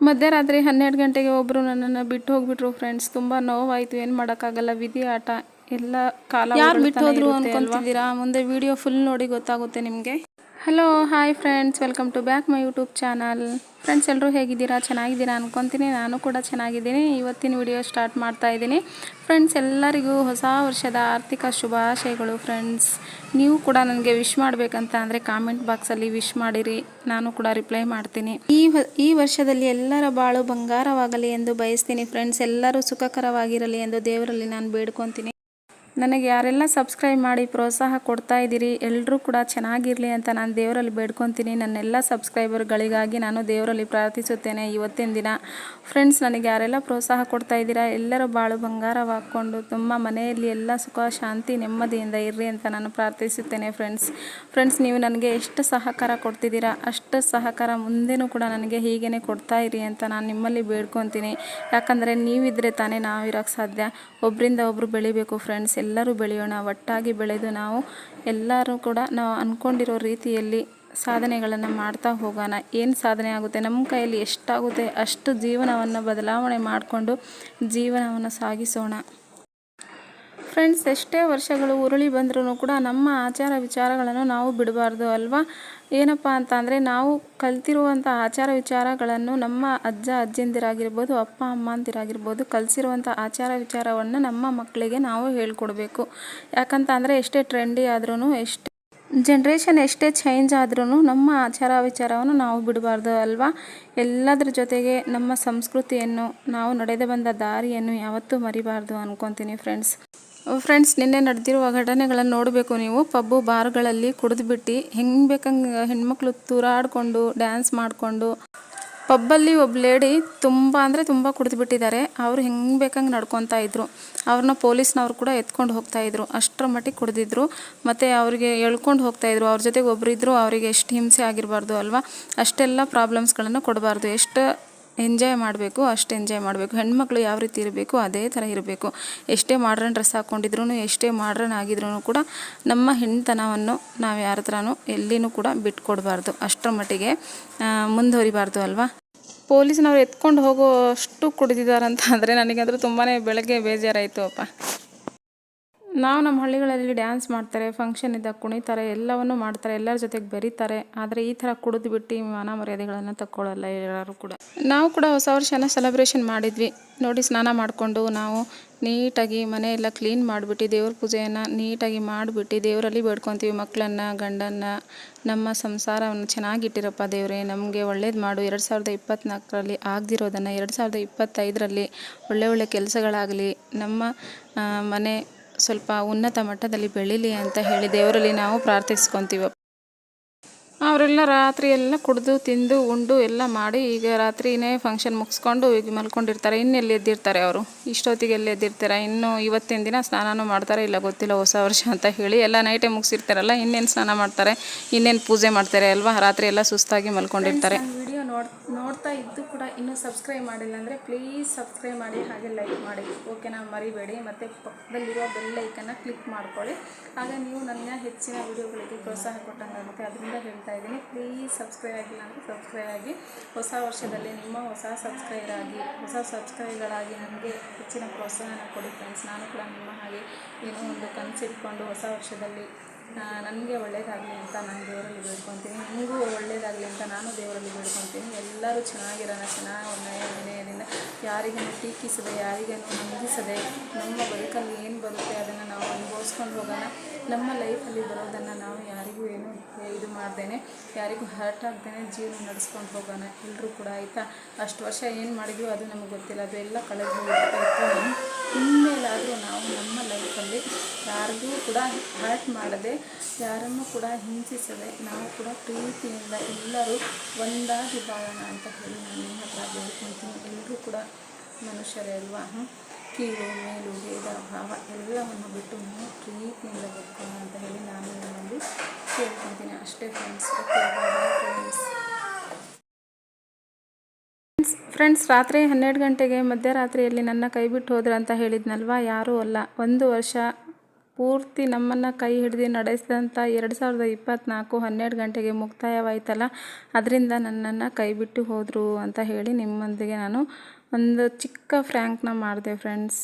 ಮಧ್ಯರಾತ್ರಿ ಹನ್ನೆರಡು ಗಂಟೆಗೆ ಒಬ್ಬರು ನನ್ನನ್ನು ಬಿಟ್ಟು ಹೋಗ್ಬಿಟ್ರು ಫ್ರೆಂಡ್ಸ್ ತುಂಬ ನೋವಾಯಿತು. ಏನು ಮಾಡೋಕ್ಕಾಗಲ್ಲ. ವಿಧಿ ಆಟ. ಎಲ್ಲ ಕಾಲ ಯಾರು ಬಿಟ್ಟು ಹೋದ್ರು ಅನ್ಕೊಂತಿದ್ದೀರಾ? ಮುಂದೆ ವಿಡಿಯೋ ಫುಲ್ ನೋಡಿ ಗೊತ್ತಾಗುತ್ತೆ ನಿಮಗೆ. Hello hi friends welcome to back my YouTube channel friends ಎಲ್ಲರೂ ಹೇಗಿದ್ದೀರಾ? ಚೆನ್ನಾಗಿದ್ದೀರಾ ಅನ್ಕೊತೀನಿ. ನಾನು ಕೂಡ ಚೆನ್ನಾಗಿದ್ದೀನಿ. ಇವತ್ತಿನ ವಿಡಿಯೋ ಸ್ಟಾರ್ಟ್ ಮಾಡ್ತಾ ಇದ್ದೀನಿ. ಫ್ರೆಂಡ್ಸ್ ಎಲ್ಲರಿಗೂ ಹೊಸ ವರ್ಷದ ಆರ್ಥಿಕ ಶುಭಾಶಯಗಳು ಫ್ರೆಂಡ್ಸ್ ನೀವು ಕೂಡ ನನಗೆ ವಿಶ್ ಮಾಡಬೇಕಂತ ಅಂದರೆ ಕಾಮೆಂಟ್ ಬಾಕ್ಸಲ್ಲಿ ವಿಶ್ ಮಾಡಿರಿ. ನಾನು ಕೂಡ ರಿಪ್ಲೈ ಮಾಡ್ತೀನಿ. ಈ ಈ ವರ್ಷದಲ್ಲಿ ಎಲ್ಲರ ಬಾಳು ಬಂಗಾರವಾಗಲಿ ಎಂದು ಬಯಸ್ತೀನಿ ಫ್ರೆಂಡ್ಸ್ ಎಲ್ಲರೂ ಸುಖಕರವಾಗಿರಲಿ ಎಂದು ದೇವರಲ್ಲಿ ನಾನು ಬೇಡ್ಕೊತೀನಿ. ನನಗೆ ಯಾರೆಲ್ಲ ಸಬ್ಸ್ಕ್ರೈಬ್ ಮಾಡಿ ಪ್ರೋತ್ಸಾಹ ಕೊಡ್ತಾ ಇದ್ದೀರಿ ಎಲ್ಲರೂ ಕೂಡ ಚೆನ್ನಾಗಿರಲಿ ಅಂತ ನಾನು ದೇವರಲ್ಲಿ ಬೇಡ್ಕೊತೀನಿ. ನನ್ನೆಲ್ಲ ಸಬ್ಸ್ಕ್ರೈಬರ್ಗಳಿಗಾಗಿ ನಾನು ದೇವರಲ್ಲಿ ಪ್ರಾರ್ಥಿಸುತ್ತೇನೆ ಇವತ್ತಿನ ದಿನ. ಫ್ರೆಂಡ್ಸ್, ನನಗೆ ಯಾರೆಲ್ಲ ಪ್ರೋತ್ಸಾಹ ಕೊಡ್ತಾ ಇದ್ದೀರಾ, ಎಲ್ಲರೂ ಬಾಳು ಬಂಗಾರವಾಕೊಂಡು ತುಂಬ ಮನೆಯಲ್ಲಿ ಎಲ್ಲ ಸುಖ, ಶಾಂತಿ, ನೆಮ್ಮದಿಯಿಂದ ಇರ್ರಿ ಅಂತ ನಾನು ಪ್ರಾರ್ಥಿಸುತ್ತೇನೆ ಫ್ರೆಂಡ್ಸ್. ಫ್ರೆಂಡ್ಸ್, ನೀವು ನನಗೆ ಎಷ್ಟು ಸಹಕಾರ ಕೊಡ್ತಿದ್ದೀರಾ, ಅಷ್ಟು ಸಹಕಾರ ಮುಂದೆನೂ ಕೂಡ ನನಗೆ ಹೀಗೇ ಕೊಡ್ತಾ ಇರಿ ಅಂತ ನಾನು ನಿಮ್ಮಲ್ಲಿ ಬೇಡ್ಕೊತೀನಿ. ಯಾಕಂದರೆ ನೀವಿದ್ರೆ ತಾನೇ ನಾವಿರೋಕ್ಕೆ ಸಾಧ್ಯ. ಒಬ್ಬರಿಂದ ಒಬ್ಬರು ಬೆಳಿಬೇಕು ಫ್ರೆಂಡ್ಸ್ ಎಲ್ಲರೂ ಬೆಳೆಯೋಣ, ಒಟ್ಟಾಗಿ ಬೆಳೆದು ನಾವು ಎಲ್ಲರೂ ಕೂಡ ನಾವು ಅಂದ್ಕೊಂಡಿರೋ ರೀತಿಯಲ್ಲಿ ಸಾಧನೆಗಳನ್ನು ಮಾಡ್ತಾ ಹೋಗೋಣ. ಏನು ಸಾಧನೆ ಆಗುತ್ತೆ? ನಮ್ಮ ಕೈಯಲ್ಲಿ ಎಷ್ಟಾಗುತ್ತೆ? ಅಷ್ಟು ಜೀವನವನ್ನು ಬದಲಾವಣೆ ಮಾಡಿಕೊಂಡು ಜೀವನವನ್ನು ಸಾಗಿಸೋಣ. ಫ್ರೆಂಡ್ಸ್ ಎಷ್ಟೇ ವರ್ಷಗಳು ಉರುಳಿ ಬಂದ್ರೂ ಕೂಡ ನಮ್ಮ ಆಚಾರ ವಿಚಾರಗಳನ್ನು ನಾವು ಬಿಡಬಾರ್ದು ಅಲ್ವಾ? ಏನಪ್ಪ ಅಂತ ಅಂದರೆ ನಾವು ಕಲ್ತಿರುವಂಥ ಆಚಾರ ವಿಚಾರಗಳನ್ನು ನಮ್ಮ ಅಜ್ಜ, ಅಜ್ಜಿಂದಿರಾಗಿರ್ಬೋದು, ಅಪ್ಪ, ಅಮ್ಮಂದಿರಾಗಿರ್ಬೋದು ಕಲಿಸಿರುವಂಥ ಆಚಾರ ವಿಚಾರವನ್ನು ನಮ್ಮ ಮಕ್ಕಳಿಗೆ ನಾವು ಹೇಳ್ಕೊಡ್ಬೇಕು. ಯಾಕಂತ ಅಂದರೆ ಎಷ್ಟೇ ಟ್ರೆಂಡಿ ಆದ್ರೂ ಎಷ್ಟೇ ಜನ್ರೇಷನ್ ಎಷ್ಟೇ ಚೇಂಜ್ ಆದ್ರೂ ನಮ್ಮ ಆಚಾರ ವಿಚಾರವನ್ನು ನಾವು ಬಿಡಬಾರ್ದು ಅಲ್ವಾ? ಎಲ್ಲದರ ಜೊತೆಗೆ ನಮ್ಮ ಸಂಸ್ಕೃತಿಯನ್ನು, ನಾವು ನಡೆದು ಬಂದ ದಾರಿಯನ್ನು ಯಾವತ್ತೂ ಮರಿಬಾರ್ದು ಅನ್ಕೊತೀನಿ ಫ್ರೆಂಡ್ಸ್ ಫ್ರೆಂಡ್ಸ್ ನಿನ್ನೆ ನಡೆದಿರುವ ಘಟನೆಗಳನ್ನು ನೋಡಬೇಕು ನೀವು. ಪಬ್ಬು ಬಾರ್ಗಳಲ್ಲಿ ಕುಡಿದ್ಬಿಟ್ಟು ಹೆಂಗೆ ಬೇಕಂಗೆ ಹೆಣ್ಮಕ್ಳು ತೂರಾಡಿಕೊಂಡು ಡ್ಯಾನ್ಸ್ ಮಾಡಿಕೊಂಡು. ಪಬ್ಬಲ್ಲಿ ಒಬ್ಬ ಲೇಡಿ ತುಂಬ ಅಂದರೆ ತುಂಬ ಕುಡಿದ್ಬಿಟ್ಟಿದ್ದಾರೆ. ಅವರು ಹೆಂಗೆ ಬೇಕಂಗೆ ನಡ್ಕೊತಾ ಇದ್ರು. ಅವ್ರನ್ನ ಪೊಲೀಸ್ನವ್ರು ಕೂಡ ಎತ್ಕೊಂಡು ಹೋಗ್ತಾ ಇದ್ರು. ಅಷ್ಟರ ಮಟ್ಟಿಗೆ ಕುಡಿದಿದ್ರು. ಮತ್ತು ಅವರಿಗೆ ಎಳ್ಕೊಂಡು ಹೋಗ್ತಾ ಇದ್ರು. ಅವ್ರ ಜೊತೆಗೆ ಒಬ್ಬರಿದ್ದರು ಅವರಿಗೆ ಎಷ್ಟು ಹಿಂಸೆ ಆಗಿರಬಾರ್ದು ಅಲ್ವಾ? ಅಷ್ಟೆಲ್ಲ ಪ್ರಾಬ್ಲಮ್ಸ್ಗಳನ್ನು ಕೊಡಬಾರ್ದು. ಎಷ್ಟು ಎಂಜಾಯ್ ಮಾಡಬೇಕು, ಅಷ್ಟು ಎಂಜಾಯ್ ಮಾಡಬೇಕು. ಹೆಣ್ಮಕ್ಳು ಯಾವ ರೀತಿ ಇರಬೇಕು, ಅದೇ ಥರ ಇರಬೇಕು. ಎಷ್ಟೇ ಮಾಡ್ರನ್ ಡ್ರೆಸ್ ಹಾಕ್ಕೊಂಡಿದ್ರು ಎಷ್ಟೇ ಮಾಡ್ರನ್ ಆಗಿದ್ರೂ ಕೂಡ ನಮ್ಮ ಹೆಣ್ತನವನ್ನು ನಾವು ಯಾರ ಹತ್ರನೂ ಎಲ್ಲಿನೂ ಕೂಡ ಬಿಟ್ಕೊಡ್ಬಾರ್ದು. ಅಷ್ಟರ ಮಟ್ಟಿಗೆ ಮುಂದುವರಿಬಾರ್ದು ಅಲ್ವಾ? ಪೊಲೀಸ್ನವ್ರು ಎತ್ಕೊಂಡು ಹೋಗೋ ಅಷ್ಟು ಕುಡಿದಿದ್ದಾರಂತ ಅಂದರೆ ನನಗಂದ್ರೂ ತುಂಬಾ ಬೆಳಗ್ಗೆ ಬೇಜಾರಾಯಿತು ಅಪ್ಪ. ನಾವು ನಮ್ಮ ಹಳ್ಳಿಗಳಲ್ಲಿ ಡ್ಯಾನ್ಸ್ ಮಾಡ್ತಾರೆ ಫಂಕ್ಷನ್ ಇದ್ದಾಗ ಕುಣಿತಾರೆ, ಎಲ್ಲವನ್ನು ಮಾಡ್ತಾರೆ, ಎಲ್ಲರ ಜೊತೆಗೆ ಬೆರೀತಾರೆ. ಆದರೆ ಈ ಥರ ಕುಡಿದು ಬಿಟ್ಟು ಮಾನ ಮರ್ಯಾದೆಗಳನ್ನು ತಕ್ಕೊಳ್ಳಲ್ಲ ಎಲ್ಲರೂ ಕೂಡ. ನಾವು ಕೂಡ ಹೊಸ ವರ್ಷನ ಸೆಲೆಬ್ರೇಷನ್ ಮಾಡಿದ್ವಿ. ನೋಡಿ ಸ್ನಾನ ಮಾಡಿಕೊಂಡು ನಾವು ನೀಟಾಗಿ ಮನೆ ಎಲ್ಲ ಕ್ಲೀನ್ ಮಾಡಿಬಿಟ್ಟು ದೇವ್ರ ಪೂಜೆಯನ್ನು ನೀಟಾಗಿ ಮಾಡಿಬಿಟ್ಟು ದೇವರಲ್ಲಿ ಬೇಡ್ಕೊತೀವಿ ಮಕ್ಕಳನ್ನು ಗಂಡನ್ನ. ನಮ್ಮ ಸಂಸಾರವನ್ನು ಚೆನ್ನಾಗಿಟ್ಟಿರಪ್ಪ ದೇವರೇ, ನಮಗೆ ಒಳ್ಳೇದು ಮಾಡು. ಎರಡು ಸಾವಿರದ ಇಪ್ಪತ್ತ್ನಾಲ್ಕರಲ್ಲಿ ಆಗದಿರೋದನ್ನು ಎರಡು ಸಾವಿರದ ಇಪ್ಪತ್ತೈದರಲ್ಲಿ ಒಳ್ಳೆ ಒಳ್ಳೆ ಕೆಲಸಗಳಾಗಲಿ, ನಮ್ಮ ಮನೆ ಸ್ವಲ್ಪ ಉನ್ನತ ಮಟ್ಟದಲ್ಲಿ ಬೆಳೀಲಿ ಅಂತ ಹೇಳಿ ದೇವರಲ್ಲಿ ನಾವು ಪ್ರಾರ್ಥಿಸ್ಕೊತೀವಿ. ಅವರೆಲ್ಲ ರಾತ್ರಿ ಎಲ್ಲ ಕುಡಿದು, ತಿಂದು, ಉಂಡು ಎಲ್ಲ ಮಾಡಿ ಈಗ ರಾತ್ರಿನೇ ಫಂಕ್ಷನ್ ಮುಗಿಸ್ಕೊಂಡು ಈಗ ಮಲ್ಕೊಂಡಿರ್ತಾರೆ. ಇನ್ನೆಲ್ಲಿ ಎದ್ದಿರ್ತಾರೆ ಅವರು? ಇಷ್ಟೊತ್ತಿಗೆ ಎಲ್ಲಿ ಎದ್ದಿರ್ತಾರೆ? ಇನ್ನು ಇವತ್ತಿನ ದಿನ ಸ್ನಾನನೂ ಮಾಡ್ತಾರೆ ಇಲ್ಲ ಗೊತ್ತಿಲ್ಲ, ಹೊಸ ವರ್ಷ ಅಂತ ಹೇಳಿ. ಎಲ್ಲ ನೈಟೇ ಮುಗಿಸಿರ್ತಾರಲ್ಲ, ಇನ್ನೇನು ಸ್ನಾನ ಮಾಡ್ತಾರೆ? ಇನ್ನೇನು ಪೂಜೆ ಮಾಡ್ತಾರೆ ಅಲ್ವಾ? ರಾತ್ರಿ ಎಲ್ಲ ಸುಸ್ತಾಗಿ ಮಲ್ಕೊಂಡಿರ್ತಾರೆ. ನೋಡ್, ನೋಡ್ತಾ ಇದ್ದು ಕೂಡ ಇನ್ನೂ ಸಬ್ಸ್ಕ್ರೈಬ್ ಮಾಡಿಲ್ಲ ಅಂದರೆ ಪ್ಲೀಸ್ ಸಬ್ಸ್ಕ್ರೈಬ್ ಮಾಡಿ ಹಾಗೆ ಲೈಕ್ ಮಾಡಿ. ಓಕೆನಾ ಮರಿಬೇಡಿ. ಮತ್ತು ಪಕ್ಕದಲ್ಲಿರೋ ಬೆಲ್ ಐಕನ್ನ ಕ್ಲಿಕ್ ಮಾಡ್ಕೊಳ್ಳಿ. ಆಗ ನೀವು ನನ್ನ ಹೆಚ್ಚಿನ ವಿಡಿಯೋಗಳಿಗೆ ಪ್ರೋತ್ಸಾಹ ಕೊಟ್ಟಂಗಾಗುತ್ತೆ ಅದರಿಂದ ಹೇಳ್ತಾ ಇದ್ದೀನಿ ಪ್ಲೀಸ್ ಸಬ್ಸ್ಕ್ರೈಬ್ ಆಗಿಲ್ಲ ಅಂದರೆ ಸಬ್ಸ್ಕ್ರೈಬ್ ಆಗಿ. ಹೊಸ ವರ್ಷದಲ್ಲಿ ನಿಮ್ಮ ಹೊಸ ಸಬ್ಸ್ಕ್ರೈಬರ್ ಆಗಿ, ಹೊಸ ಸಬ್ಸ್ಕ್ರೈಬರ್ಗಳಾಗಿ ನನಗೆ ಹೆಚ್ಚಿನ ಪ್ರೋತ್ಸಾಹನ ಕೊಡಿ ಫ್ರೆಂಡ್ಸ್ ನಾನು ಕೂಡ ನಿಮ್ಮ ಹಾಗೆ ಏನೋ ಒಂದು ಕನಸಿಟ್ಕೊಂಡು ಹೊಸ ವರ್ಷದಲ್ಲಿ ನನಗೆ ಒಳ್ಳೆಯದಾಗಲಿ ಅಂತ ನಾನು ದೇವರಲ್ಲಿ ಬೇಡ್ಕೊತೀನಿ. ನಿಮಗೂ ಒಳ್ಳೇದಾಗಲಿ ಅಂತ ನಾನು ದೇವರಲ್ಲಿ ಬೇಡ್ಕೊತೀನಿ. ಎಲ್ಲರೂ ಚೆನ್ನಾಗಿರೋಣ, ಚೆನ್ನಾಗಿ ವಿನಯದಿಂದ ಯಾರಿಗೂ ಟೀಕಿಸದೆ ಯಾರಿಗೇನು ನಂಬಿಸದೆ, ನಮ್ಮ ಬದುಕಲ್ಲಿ ಏನು ಬರುತ್ತೆ ಅದನ್ನು ನಾವು ಅನುಭವಿಸ್ಕೊಂಡು ಹೋಗೋಣ. ನಮ್ಮ ಲೈಫಲ್ಲಿ ಬರೋದನ್ನು ನಾವು ಯಾರಿಗೂ ಏನು ಇದು ಮಾಡ್ದೇನೆ, ಯಾರಿಗೂ ಹರ್ಟ್ ಆಗ್ದೇನೆ ಜೀವನ ನಡೆಸ್ಕೊಂಡು ಹೋಗೋಣ. ಎಲ್ಲರೂ ಕೂಡ ಆಯಿತಾ? ಅಷ್ಟು ವರ್ಷ ಏನು ಮಾಡಿದ್ವಿ ಅದು ನಮಗೆ ಗೊತ್ತಿಲ್ಲ. ಅದೆಲ್ಲ ಕಳೆದು ಇನ್ಮೇಲಾದರೂ ನಾವು ನಮ್ಮ ಲೈಫಲ್ಲಿ ಯಾರಿಗೂ ಕೂಡ ಹರ್ಟ್ ಮಾಡದೆ, ಯಾರನ್ನು ಕೂಡ ಹಿಂಸಿಸದೆ, ನಾವು ಕೂಡ ಪ್ರೀತಿಯಿಂದ ಎಲ್ಲರೂ ಒಂದಾಗಿ ಬಾಳೋಣ ಅಂತ ಹೇಳಿ ನಾನು ಹತ್ರ ಬೇಡ್ಕೊತೀನಿ. ಎಲ್ಲರೂ ಕೂಡ ಮನುಷ್ಯರೇ ಅಲ್ವಾ? ಕೀಳು ಮೇಲು ಭೇದ ಭಾವ ಎಲ್ಲವನ್ನು ಬಿಟ್ಟು ನೀವು ಪ್ರೀತಿಯಿಂದ ಬದುಕೋಣ ಅಂತ ಹೇಳಿ ನಾನು ನಿಮ್ಮಲ್ಲಿ ಕೇಳ್ಕೊತೀನಿ ಅಷ್ಟೇ ಫ್ರೆಂಡ್ಸ್ ಫ್ರೆಂಡ್ಸ್ ಫ್ರೆಂಡ್ಸ್ ರಾತ್ರಿ ಹನ್ನೆರಡು ಗಂಟೆಗೆ ಮಧ್ಯರಾತ್ರಿಯಲ್ಲಿ ನನ್ನ ಕೈ ಬಿಟ್ಟು ಹೋದ್ರು ಅಂತ ಹೇಳಿದ್ನಲ್ವಾ? ಯಾರೂ ಅಲ್ಲ. ಒಂದು ವರ್ಷ ಪೂರ್ತಿ ನಮ್ಮನ್ನು ಕೈ ಹಿಡಿದು ನಡೆಸಿದಂಥ ಎರಡು ಸಾವಿರದ ಇಪ್ಪತ್ತ್ನಾಲ್ಕು ಹನ್ನೆರಡು ಗಂಟೆಗೆ ಮುಕ್ತಾಯವಾಯ್ತಲ್ಲ, ಅದರಿಂದ ನನ್ನನ್ನು ಕೈ ಬಿಟ್ಟು ಹೋದರು ಅಂತ ಹೇಳಿ ನಿಮ್ಮೊಂದಿಗೆ ನಾನು ಒಂದು ಚಿಕ್ಕ ಫ್ರ್ಯಾಂಕ್ನ ಮಾಡಿದೆ ಫ್ರೆಂಡ್ಸ್